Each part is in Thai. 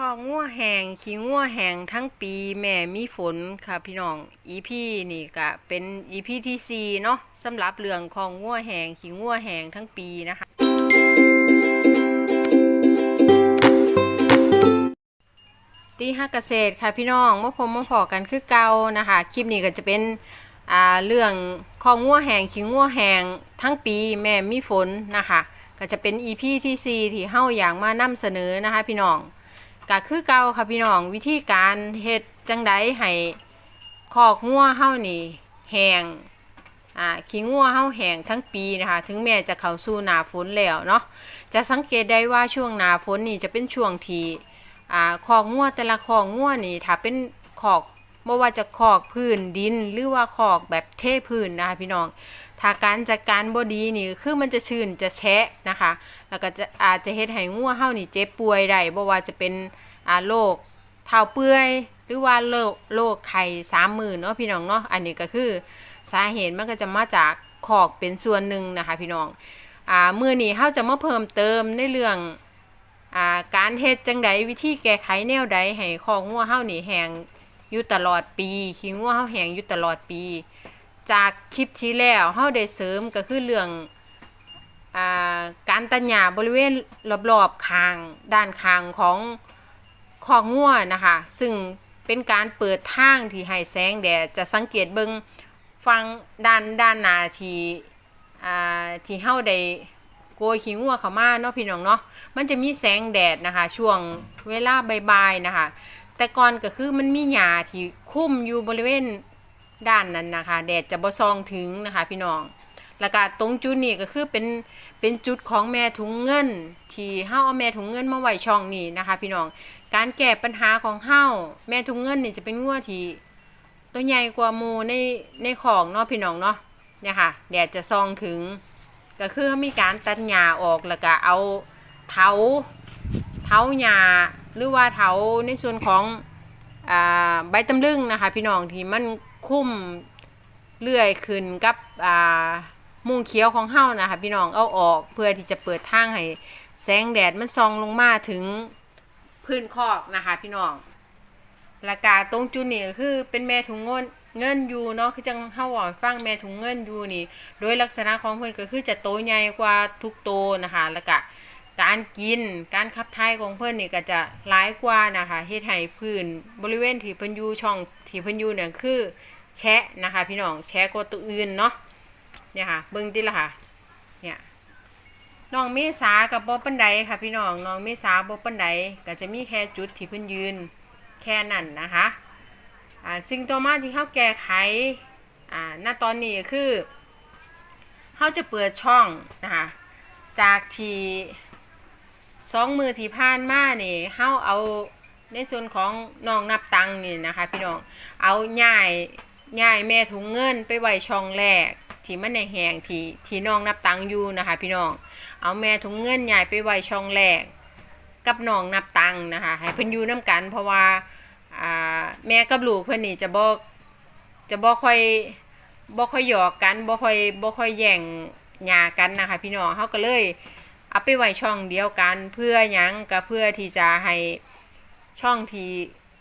คอกงัวแหงขี้งัวแหงทั้งปีแม่มีฝนค่ะพี่น้อง EP นี่ก็เป็น EP ที่4เนาะสำหรับเรื่องของงัวแหงขี้งัวแหงทั้งปีนะคะตีฮักเกษตรค่ะพี่น้องเมื่อผมมาพอกันคือเก่านะคะคลิปนี้ก็จะเป็นอ่าเรื่องของงัวแหงขี้งัวแหงทั้งปีแม่มีฝนนะคะ ก็จะเป็น EP ที่4ที่เฮาอยากมานำเสนอนะคะ พี่น้อง ก็คือเก่าค่ะพี่น้องวิธีการเฮ็ดจังไดให้คอกงัวเฮานี่แห้งอ่าขี้งัวเฮาแห้งทั้งปีนะคะถึงแม้จะเข้าสู่หน้าฝนแล้วเนาะจะสังเกตได้ว่าช่วงหน้าฝนนี่จะเป็นช่วงที่อ่าคอกงัวแต่ละคอกงัวนี่ถ้าเป็นคอกบ่ว่าจะคอกพื้นดินหรือว่าคอกแบบเทพื้นนะคะพี่น้อง ถ้าการจัดการบ่ดีนี่คือมันจะชื้นจะแฉะนะคะ แล้วก็จะอาจจะเฮ็ดให้งัวเฮานี่เจ็บป่วยได้บ่ว่าจะเป็นอ่าโรคเท้าเปื่อยหรือว่าโรคโรคไข้สามหมือเนาะพี่น้องเนาะอันนี้ก็คือสาเหตุมันก็จะมาจากขอกเป็นส่วนหนึ่งนะคะพี่น้องอ่ามื้อนี้เฮาจะมาเพิ่มเติมในเรื่องอ่าการเฮ็ดจังใดวิธีแก้ไขแนวใดให้คอกงัวเฮานี่แหงอยู่ตลอดปีขี้งัวเฮาแหงอยู่ตลอดปี จากคลิปที่แล้วเฮาได้เสริมก็คือเรื่องอาการตัดหญ้าบริเวณรอบๆคางด้านคางของคอกงัวนะคะ ซึ่งเป็นการเปิดทางที่ให้แสงแดดจะสังเกตเบิงฟังด้านด้านหน้าที่ที่เฮาได้โกยขี้งัวเข้ามาเนาะพี่น้องเนาะมันจะมีแสงแดดนะคะ ช่วงเวลาบ่ายๆนะคะ แต่ก่อนก็คือมันมีหญ้าที่คุ้มอยู่บริเวณ ด้านนั้นนะคะ แดดจะบ่ส่องถึงนะคะ พี่น้องแล้วก็ตรงจุดนี้ก็คือเป็นเป็นจุดของแม่ถุงเงิน ที่เฮาเอาแม่ถุงเงินมาไว้ช่องนี้นะคะ พี่น้องการแก้ปัญหาของเฮาแม่ถุงเงินนี่จะเป็นงัวที่ตัวใหญ่กว่าหมูในในของเนาะพี่น้องเนาะเนี่ยค่ะแดดจะส่องถึง ก็คือมีการตัดหญ้าออกแล้วก็เอาเถาเถาหญ้าหรือว่าเถาในส่วนของอใบตำลึงนะคะ พี่น้องที่มัน คุ้มเลื่อยขึ้นกับอ่ามุงเขียวของเฮานะคะพี่น้องเอาออกเพื่อที่จะเปิดทางให้แสงแดดมันส่องลงมาถึงพื้นคอกนะคะพี่น้องละกาตรงจุดนี้ก็คือเป็นแม่ถุงเงินเงินอยู่เนาะคือจังเฮาว่าให้ฟังแม่ถุงเงินอยู่นี่ โดยลักษณะของเพิ่นก็คือจะโตใหญ่กว่าทุกโตนะคะแล้วก็การกินการขับถ่ายของเพิ่อนนี่ก็จะหลายกว่านะคะเฮ็ดให้พื้นบริเวณที่เพิ่นอยู่ช่องที่เพิ่นอยู่เนี่ยคือ แชะนะคะ พี่น้องแชะกว่าตัวอื่นเนาะเนี่ยค่ะเบิ่งติละค่ะเนี่ยน้องเมษากับบ่ปันใดค่ะ พี่น้องน้องเมษาบ่ปันใดก็จะมีแค่จุดที่เพิ่นยืนแค่นั้นนะคะอ่าสิ่งต่อมาที่เฮาแก้ไขอ่าณตอนนี้คือเฮาจะเปิดช่องนะคะจากที่สองมือที่ผ่านมาเนี่ยเฮาเอาในส่วนของน้องนับตังนี่นะคะ พี่น้องเอาย่าย ย่ายแม่ถุงเงินไปไว้ช่องแรก ที่มันในแหงที่ที่น้องนับตังค์อยู่นะคะ พี่น้อง เอาแม่ถุงเงินย่ายไปไว้ช่องแรก กับน้องนับตังค์นะคะ ให้เพิ่นอยู่น้กัน เพราะว่าแม่กับลูกเพิ่นนี่จะบ่จะบ่ค่อยบ่ค่อยหยอกกันบ่ค่อยบ่ค่อยแย่งหญ้ากันนะคะพี่น้องเฮาก็เลยเอาไปไว้ช่องเดียวกัน เพื่อยังก็เพื่อที่จะให้ช่องที่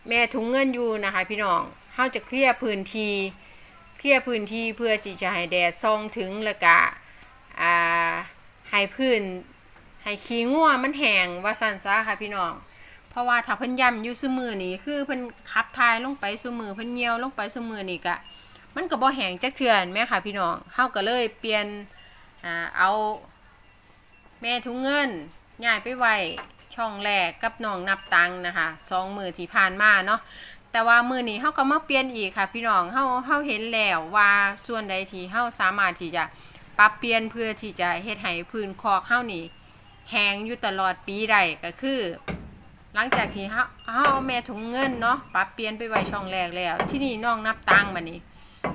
แม่ถุงเงินอยู่นะคะ พี่น้อง เฮาจะเคลียร์พื้นที่เคลียร์พื้นที่เพื่อที่จะให้แดดส่องถึงแล้วก็อ่าให้พื้นให้ขี้งัวมันแห้งว่าซั่นซะค่ะพี่น้อง เพราะว่าถ้าเพิ่นย่ำอยู่ซุมือนี่คือเพิ่นขับทายลงไปซุมือเพิ่นเหี่ยวลงไปซุมือนี่ก็มันก็บ่แห้งจักเทื่อแม่ค่ะพี่น้องเฮาก็เลยเปลี่ยนอ่าเอาแม่ถุงเงินย้ายไปไว้ช่องแรกกับน้องนับตังนะคะสองมือที่ผ่านมาเนาะ แต่ว่ามือนี้เฮาก็มาเปลี่ยนอีกค่ะ พี่น้องเฮาเฮาเห็นแล้วว่าส่วนใดที่เฮาสามารถที่จะปรับเปลี่ยนเพื่อที่จะเฮ็ดให้พื้นคอกเฮานี่แห้งอยู่ตลอดปีได้ก็คือ หลังจากที่เฮาเฮาเอาแม่ถุงเงินเนาะปรับเปลี่ยนไปไว้ช่องแรกแล้ว ที่นี่น้องนับตังค์บัดนี้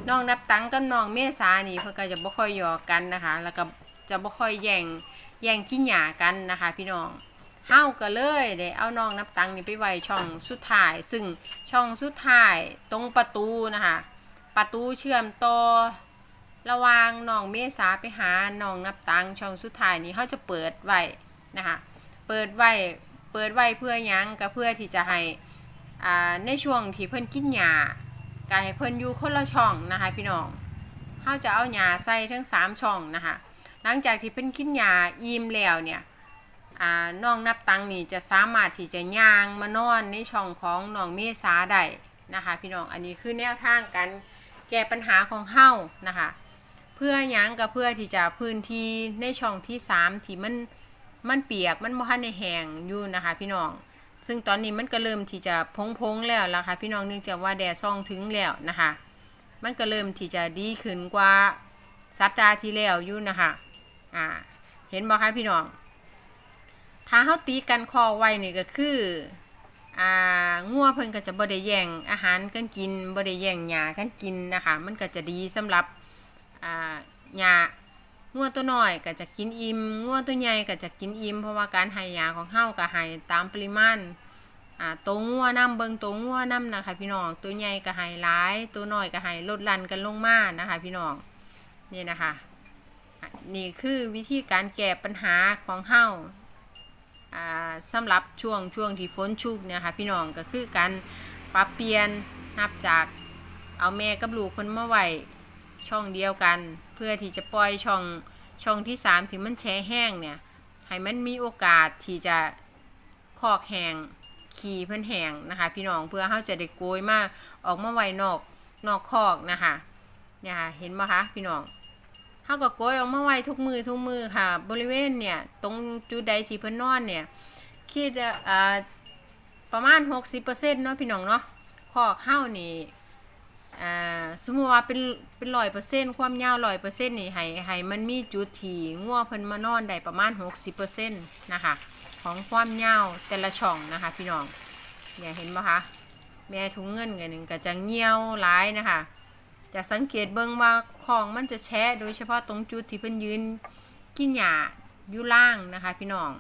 น้องนับตังค์กับน้องเมษานี่เพิ่นก็จะบ่ค่อยหยอกกันนะคะ แล้วก็จะบ่ค่อยแย่งแย่งขี้หญ้ากันนะคะ พี่น้อง เฮาก็เลยได้เอาน้องนับตังนี่ไปไว้ช่องสุดท้าย ซึ่งช่องสุดท้ายตรงประตูนะคะประตูเชื่อมต่อระวางน้องเมษาไปหาน้องนับตังช่องสุดท้ายนี้เขาจะเปิดไว้นะคะเปิดไว้เปิดไว้เพื่อยังก็เพื่อที่จะให้อ่าในช่วงที่เพิ่นกินหญ้าก็ให้เพิ่นอยู่คนละช่องนะคะพี่น้องเฮาจะเอาหญ้าใส่ทั้งสามช่องนะคะหลังจากที่เพิ่นกินหญ้าอิ่มแล้วเนี่ย น้องนับตังนี่จะสามารถที่จะย่างมานอนในช่องของน้องเมษาได้นะคะพี่น้องอันนี้คือแนวทางการแก้ปัญหาของเฮานะคะเพื่อยังก็เพื่อที่จะพื้นที่ในช่องที่สามที่มันมันเปียกมันบ่ทันได้แห้งอยู่นะคะพี่น้อง ซึ่งตอนนี้มันก็เริ่มที่จะพงๆแล้วล่ะค่ะพี่น้องเนื่องจากว่าแดดส่องถึงแล้วนะคะ มันก็เริ่มที่จะดีขึ้นกว่าสัปดาห์ที่แล้วอยู่นะคะอ่าเห็นบ่คะพี่น้อง ถ้าเฮาตีกันคอไว้นี่ก็คือ อ่างัวเพิ่นก็จะบ่ได้แย่งอาหารกันกินบ่ได้แย่งหญ้ากันกินนะคะ มันก็จะดีสำหรับ อ่าหญ้างัวตัวน้อยก็จะกินอิ่มงัวตัวใหญ่ก็จะกินอิ่มเพราะว่าการให้ยาของเฮาก็ให้ตามปริมาณอ่าตัวงัวนํเบิงตัวงัวนํนะคะพี่น้องตัวใหญ่ก็ให้หลาย ตัวน้อยก็ให้ลดลันกันลงมานะคะ พี่น้องนี่นะคะ นี่คือวิธีการแก้ปัญหาของเฮา สำหรับช่วงช่วงที่ฝนชุกเนี่ยค่ะพี่น้องก็คือการปรับเปลี่ยนนับจากเอาแม่กับลูกคนมาไว้ช่องเดียวกัน เพื่อที่จะปล่อยช่องช่องที่สามที่มันแช่แห้งเนี่ยให้มันมีโอกาสที่จะคอกแห้งขี่เพื่อนแห้งนะคะ พี่น้องเพื่อเขาจะได้โกยมาออกมาไว้นอกนอกคอกนะคะเนี่ยค่ะเห็นไหมคะพี่น้อง เขาก็โกยออกมาไว้ทุกมือทุกมือค่ะ บริเวณเนี่ย ตรงจุดใดที่เพิ่นนอนเนี่ยคิดจะอ่าประมาณ 60%เนาะพี่น้องเนาะคอกเข้านี่อ่าสมมติว่าเป็นเป็นร้อยเปอร์เซ็นต์ความยาวร้อยเปอร์เซ็นต์นี่ให้ให้มันมีจุดที่งัวเพิ่นมานอนได้ประมาณหกสิบเปอร์เซ็นต์นะคะของความยาวแต่ละช่องนะคะพี่น้องเนี่ยเห็นไหมคะแม่ถุงเงินกันหนึ่งก็จะเงียวหลายนะคะ จะสังเกตเบิ่งว่าของมันจะแชะโดยเฉพาะตรงจุดที่เพิ่นยืนกินหญ้าอยู่ล่างนะคะพี่น้อง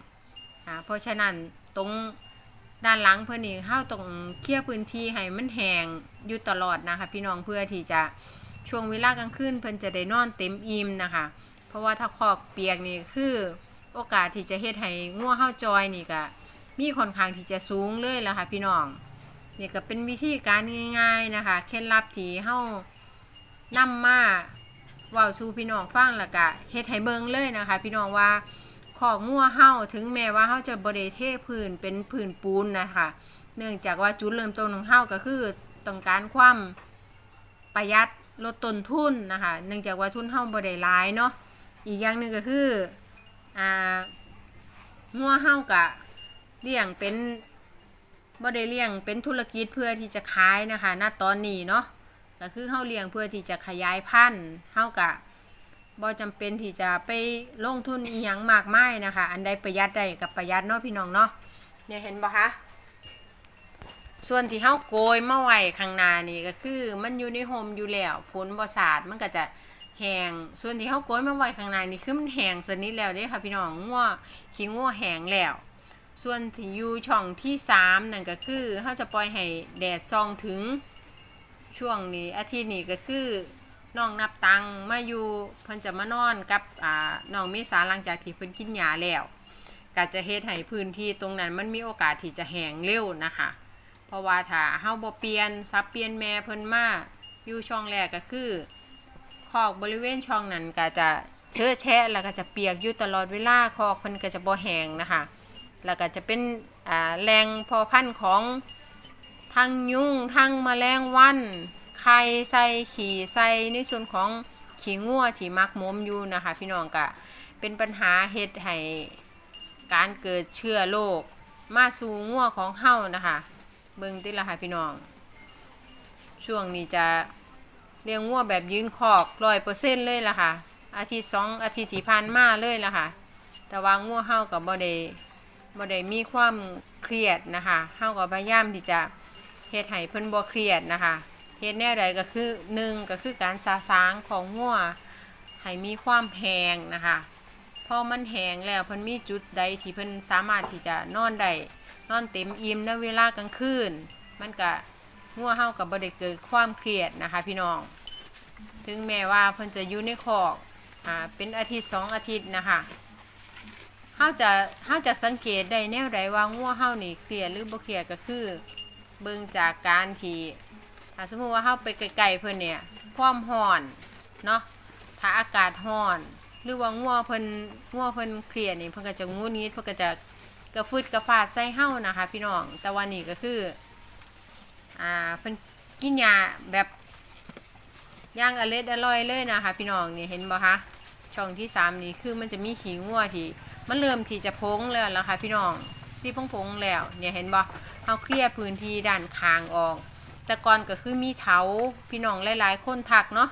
อ่าเพราะฉะนั้นตรงด้านหลังเพื่อนนี่เข้าตรงเคลียร์พื้นที่ให้มันแห้งอยู่ตลอดนะคะ พี่น้องเพื่อที่จะช่วงเวลากลางคืนเพิ่นจะได้นอนเต็มอิ่มนะคะ เพราะว่าถ้าคอกเปียกนี่คือโอกาสที่จะเฮ็ดให้ง่วเฮาจอยนี่ก็มีค่อนข้างที่จะสูงเลยละค่ะพี่น้องนี่ก็เป็นวิธีการง่าย ๆนะคะ เคล็ดลับที่เฮา นำมาเว้าสู่พี่น้องฟังแล้วก็เฮ็ดให้เบิ่งเลยนะคะ พี่น้องว่าของงัวเฮาถึงแม้ว่าเฮาจะบริเทพื้นเป็นพื้นปูนนะคะ เนื่องจากว่าจุดเริ่มต้นของเฮาก็คือต้องการความประหยัดลดต้นทุนนะคะ เนื่องจากว่าทุนเฮาบ่ได้หลายเนาะ อีกอย่างหนึ่งก็คืออ่างัวเฮากะเลี้ยงเป็นบ่ได้เลี้ยงเป็นธุรกิจเพื่อที่จะขายนะคะ ณตอนนี้เนาะ ก็คือเฮาเลี้ยงเพื่อที่จะขยายพันธุ์เฮากะบ่จำเป็นที่จะไปลงทุนอีหยังมากมายนะคะ อันใดประหยัดได้กับประหยัดเนาะพี่น้องเนาะเนี่ยเห็นบ่คะส่วนที่เฮาโกยมาไว้ข้างหน้านี่ก็คือ มันอยู่ในโฮมอยู่แล้วฝนบ่สาดมันก็จะแห้งส่วนที่เฮาโกยมาไว้ข้างหน้านี่คือมันแห้งสนิทแล้วเด้ค่ะพี่น้องงัวขี้งัวแห้งแล้วส่วนที่อยู่ช่องที่สามนั่นก็คือเฮาจะปล่อยให้แดดส่องถึง ช่วงนี้อาทิตย์นี้ก็คือน้องนับตังมาอยู่เพิ่นจะมานอนกับอ่าน้องเมษาหลังจากที่เพิ่นกินยาแล้วก็จะเฮ็ดให้พื้นที่ตรงนั้นมันมีโอกาสที่จะแห้งเร็วนะคะ เพราะว่าถ้าเฮาบ่เปลี่ยนซับเปลี่ยนแม่เพิ่นมาอยู่ช่องแรกก็คือคอกบริเวณช่องนั้นก็จะเชื้อแฉะแล้วก็จะเปียกอยู่ตลอดเวลาคอกเพิ่นก็จะบ่แห้งนะคะแล้วก็จะเป็นอ่าแรงพอพันธุ์ของ ทั้งยุงทั้งมแมลงวันไข่ใส่ขี่ใส่ในส่วนของขี้งัวที่มักมมอยู่นะคะพี่น้องก็เป็นปัญหาเฮ็ดให้การเกิดเชื้อโรคมาสู่งัวของเฮานะคะ เบิ่งติละค่ะพี่น้อง ช่วงนี้จะเลี้ยงงัวแบบยืนคอกร้อยเปอร์เซ็นต์เลยล่ะค่ะ อาทิตย์สองอาทิตย์ที่ผ่านมาเลยล่ะค่ะ แต่ว่างัวเฮากับบ่ได้บ่ได้มีความเครียดนะคะเฮาก็พยายามที่จะ เฮ็ดให้เพิ่นบ่เครียดนะคะเฮ็ดแนวใดก็คือหนึ่งก็คือการสาสางของงัวให้มีความแห้งนะคะพอมันแห้งแล้วเพิ่นมีจุดใดที่เพิ่นสามารถที่จะนอนได้นอนเต็มอิ่มในเวลากลางคืน มันก็งัวเฮากับบ่ได้เกิดความเครียดนะคะพี่น้อง ถึงแม้ว่าเพิ่นจะอยู่ในคอกอ่าเป็นอาทิตย์สองอาทิตย์นะคะเฮเฮาจะเฮาจะสังเกตได้แนวใดว่างัวเฮานี่เครียดหรือบ่เครียดก็คือ เบิ่งจากการที่ถ้าสมมุติว่าเฮาไปไกลๆเพิ่นเนี่ยความร้อนเนาะถ้าอากาศร้อน หรือว่างัวเพิ่นงัวเพิ่นเครียดนี่เพิ่นก็จะงุนงิดเพิ่นก็จะกระฟึดกระฟาดใส่เฮานะคะ พี่น้องแต่ว่านี่ก็คืออ่าเพิ่นกินยาแบบย่างอเล็ดอร่อยเลยนะคะ พี่น้องนี่เห็นบ่คะช่องที่สามนี่คือมันจะมีขี้งัวที่มันเริ่มที่จะพงแล้วล่ะค่ะพี่น้องซีพงพงๆแล้วเนี่ยเห็นบ่ เฮาเคลียร์พื้นที่ด้านข้างออก แต่ก่อนก็คือมีเถาพี่น้องหลาย ๆ คนทักเนาะ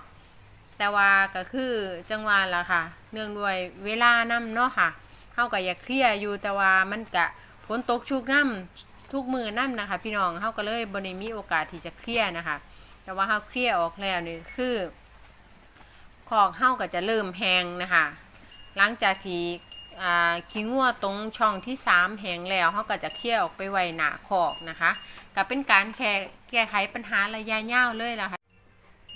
แต่ว่าก็คือจังหวะละค่ะ เนื่องด้วยเวลานํเนาะค่ะเฮาก็อยากเคลียร์อยู่แต่ว่ามันกะฝนตกชุกน้ำทุกมือน้ำนะคะ พี่น้องเฮาก็เลยบ่ได้มีโอกาสที่จะเคลียร์นะคะ แต่ว่าเฮาเคลียร์ออกแล้วนี่คือของเฮาก็จะเริ่มแห้งนะคะ หลังจากที่ ขี้งัวตรงช่องที่สามแหงแล้วเฮาก็จะเคลียออกไปไว้หนาคอกนะคะก็เป็นการแค่แก้ไขปัญหาระยะยาวเลยล่ะค่ะ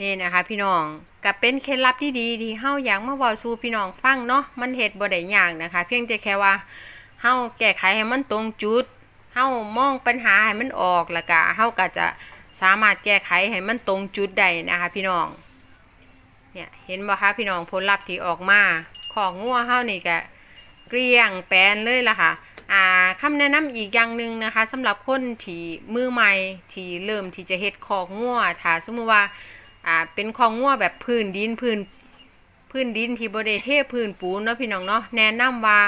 นี่นะคะพี่น้องก็เป็นเคล็ดลับที่ดีที่เฮาอยากมาเว้าสู่พี่น้องฟังเนาะมันเฮ็ดบ่ได้ยากนะคะ เพียงแต่แค่ว่าเฮาแก้ไขให้มันตรงจุดเฮามองปัญหาให้มันออกแล้วก็เฮาก็จะสามารถแก้ไขให้มันตรงจุดได้นะคะ พี่น้องเนี่ยเห็นบ่คะพี่น้องผลลัพธ์ที่ออกมาของงัวเฮานี่ก็ เกลี้ยงแปลนเลยล่ะค่ะอ่าคำแนะนำอีกอย่างหนึ่งนะคะสำหรับคนที่มือใหม่ที่เริ่มที่จะเฮ็ดคอกงัวถ้าสมมุติว่าอ่าเป็นคอกงัวแบบพื้นดินพื้นพื้นดินที่บ่ได้เทพื้นปูนเนาะพี่น้องเนาะแนะนำว่า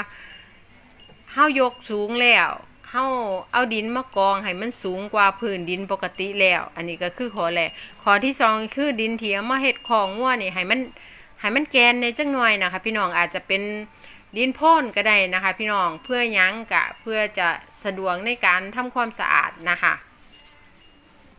เฮายกสูงแล้วเฮาเอาดินมากองให้มันสูงกว่าพื้นดินปกติแล้ว อันนี้ก็คือข้อแรกข้อที่สองคือดินที่เอามาเฮ็ดของงัวนี่ให้มันให้มันแกนในจังหน่อยนะคะพี่น้องอาจจะเป็น ดินพ่นก็ได้นะคะ พี่น้องเพื่อยั้งกะเพื่อจะสะดวกในการทำความสะอาดนะคะ